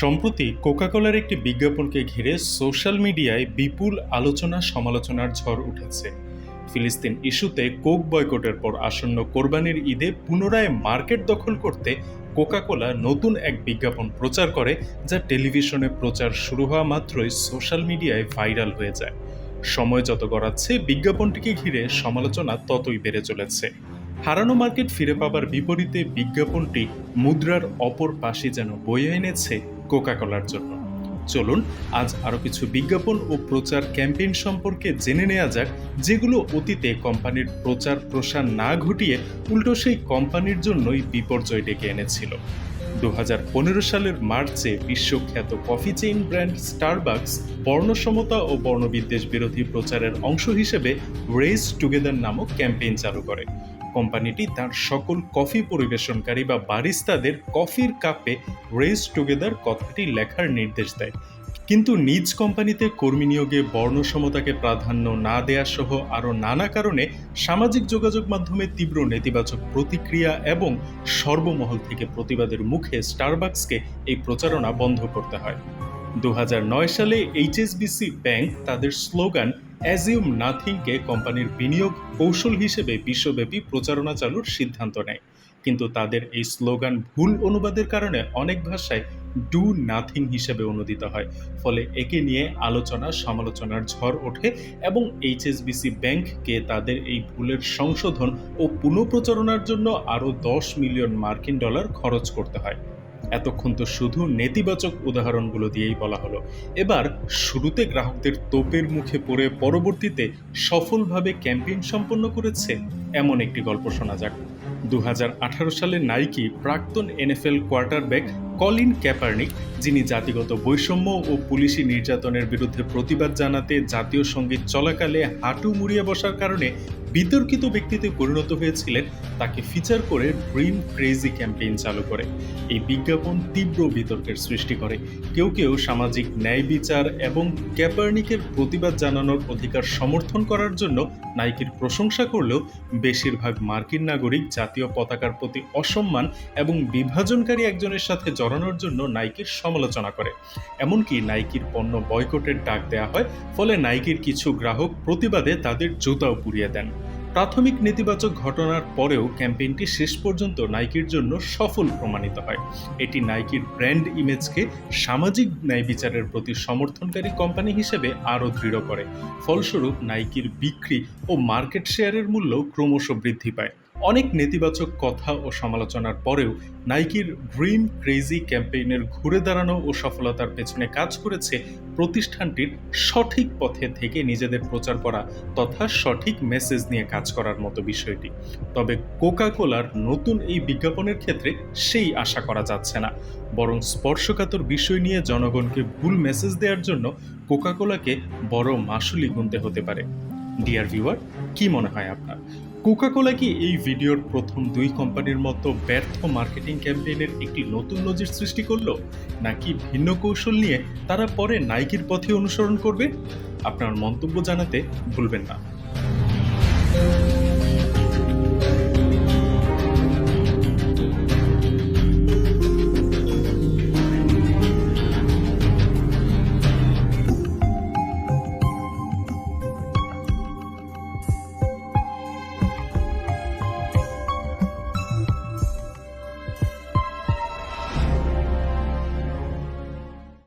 সম্প্রতি কোকাকোলার একটি বিজ্ঞাপনকে ঘিরে সোশ্যাল মিডিয়ায় বিপুল আলোচনা সমালোচনার ঝড় উঠেছে। ফিলিস্তিন ইস্যুতে কোক বয়কটের পর আসন্ন কোরবানির ঈদে পুনরায় মার্কেট দখল করতে কোকাকোলা নতুন এক বিজ্ঞাপন প্রচার করে, যা টেলিভিশনে প্রচার শুরু হওয়া মাত্রই সোশ্যাল মিডিয়ায় ভাইরাল হয়ে যায়। সময় যত গড়াচ্ছে, বিজ্ঞাপনটিকে ঘিরে সমালোচনা ততই বেড়ে চলেছে। হারানো মার্কেট ফিরে পাবার বিপরীতে বিজ্ঞাপনটি মুদ্রার অপর পাশে যেন বয়ে এনেছে কোকাকোলার জন্য। চলুন, আজ আরও কিছু বিজ্ঞাপন ও প্রচার ক্যাম্পেইন সম্পর্কে জেনে নেওয়া যাক, যেগুলো অতীতে কোম্পানির প্রচার প্রসার না ঘটিয়ে উল্টো সেই কোম্পানির জন্যই বিপর্যয় ডেকে এনেছিল। দু হাজার পনেরো সালের মার্চে বিশ্বখ্যাত কফি চেইন ব্র্যান্ড স্টারবাকস বর্ণসমতা ও বর্ণবিদ্বেষ বিরোধী প্রচারের অংশ হিসেবে রেস টুগেদার নামক ক্যাম্পেইন চালু করে। কোম্পানিটি তার সকল কফি পরিবেশনকারী বা বারিস্তাদের কফির কাপে রেস টুগেদার কথাটি লেখার নির্দেশ দেয়। কিন্তু নিজ কোম্পানিতে কর্মী নিয়োগে বর্ণসমতাকে প্রাধান্য না দেয়া সহ আরও নানা কারণে সামাজিক যোগাযোগ মাধ্যমে তীব্র নেতিবাচক প্রতিক্রিয়া এবং সর্বমহল থেকে প্রতিবাদের মুখে স্টারবাকসকে এই প্রচারণা বন্ধ করতে হয়। দু হাজার নয় সালে এইচএসবিসি ব্যাংক তাদের স্লোগান অ্যাজিউম নাথিংকে কোম্পানির বিনিয়োগ কৌশল হিসেবে বিশ্বব্যাপী প্রচারণা চালুর সিদ্ধান্ত নেয়। কিন্তু তাদের এই স্লোগান ভুল অনুবাদের কারণে অনেক ভাষায় ডু নাথিং হিসেবে অনুদিত হয়। ফলে একে নিয়ে আলোচনা, সমালোচনার ঝড় ওঠে এবং এইচএসবিসি ব্যাংককে তাদের এই ভুলের সংশোধন ও পুনঃপ্রচারণার জন্য আরও দশ মিলিয়ন মার্কিন ডলার খরচ করতে হয়। এতক্ষণ তো শুধু নেতিবাচক উদাহরণগুলো দিয়েই বলা হলো। এবার শুরুতে গ্রাহকদের তোপের মুখে পড়ে পরবর্তীতে সফলভাবে ক্যাম্পেইন সম্পন্ন করেছে এমন একটি গল্প শোনা যাক। দু হাজার আঠারো সালে নাইকি প্রাক্তন এনএফএল কোয়ার্টারব্যাক কলিন ক্যাপার্নিক যিনি জাতিগত বৈষম্য ও পুলিশি নির্যাতনের বিরুদ্ধে প্রতিবাদ জানাতে জাতীয় সংগীত চলাকালে হাঁটু মুড়িয়ে বসার কারণে বিতর্কিত ব্যক্তিতে পরিণত হয়েছিলেন, তাকে ফিচার করে ড্রিম ক্রেজি ক্যাম্পেইন চালু করে। এই বিজ্ঞাপন তীব্র বিতর্কের সৃষ্টি করে। কেউ কেউ সামাজিক ন্যায় বিচার এবং ক্যাপার্নিকের প্রতিবাদ জানানোর অধিকার সমর্থন করার জন্য নাইকির প্রশংসা করলেও বেশিরভাগ মার্কিন নাগরিক জাতীয় পতাকার প্রতি অসম্মান এবং বিভাজনকারী একজনের সাথে জড়ানোর জন্য নাইকির সমালোচনা করে। এমনকি নাইকির পণ্য বয়কটের ডাক দেওয়া হয়, ফলে নাইকির কিছু গ্রাহক প্রতিবাদে তাদের জুতাও পুড়িয়ে দেন। প্রাথমিক নেতিবাচক ঘটনার পরেও ক্যাম্পেইনটি শেষ পর্যন্ত নাইকির জন্য সফল প্রমাণিত হয়। এটি নাইকির ব্র্যান্ড ইমেজকে সামাজিক ন্যায় বিচারের প্রতি সমর্থনকারী কোম্পানি হিসেবে আরও দৃঢ় করে। ফলস্বরূপ, নাইকির বিক্রি ও মার্কেট শেয়ারের মূল্য ক্রমশ বৃদ্ধি পায়। অনেক নেতিবাচক কথা ও সমালোচনার পরেও নাইকির ড্রিম ক্রেজি ক্যাম্পেইনের ঘুরে দাঁড়ানো ও সফলতার পেছনে কাজ করেছে প্রতিষ্ঠানটির সঠিক পথে থেকে নিজেদের প্রচার করা তথা সঠিক মেসেজ নিয়ে কাজ করার মতো বিষয়টি। তবে কোকা কোলার নতুন এই বিজ্ঞাপনের ক্ষেত্রে সেই আশা করা যাচ্ছে না। বরং স্পর্শকাতর বিষয় নিয়ে জনগণকে ভুল মেসেজ দেওয়ার জন্য কোকা কোলাকে বড় মাসুলি গুনতে হতে পারে। ডিয়ার ভিউয়ার কি মনে হয় আপনার? কোকাকোলা কি এই ভিডিওর প্রথম দুই কোম্পানির মতো ব্যর্থ মার্কেটিং ক্যাম্পেইনের একটি নতুন নজির সৃষ্টি করল? নাকি ভিন্ন কৌশল নিয়ে তারা পরে নাইকির পথে অনুসরণ করবে? আপনার মন্তব্য জানাতে ভুলবেন না।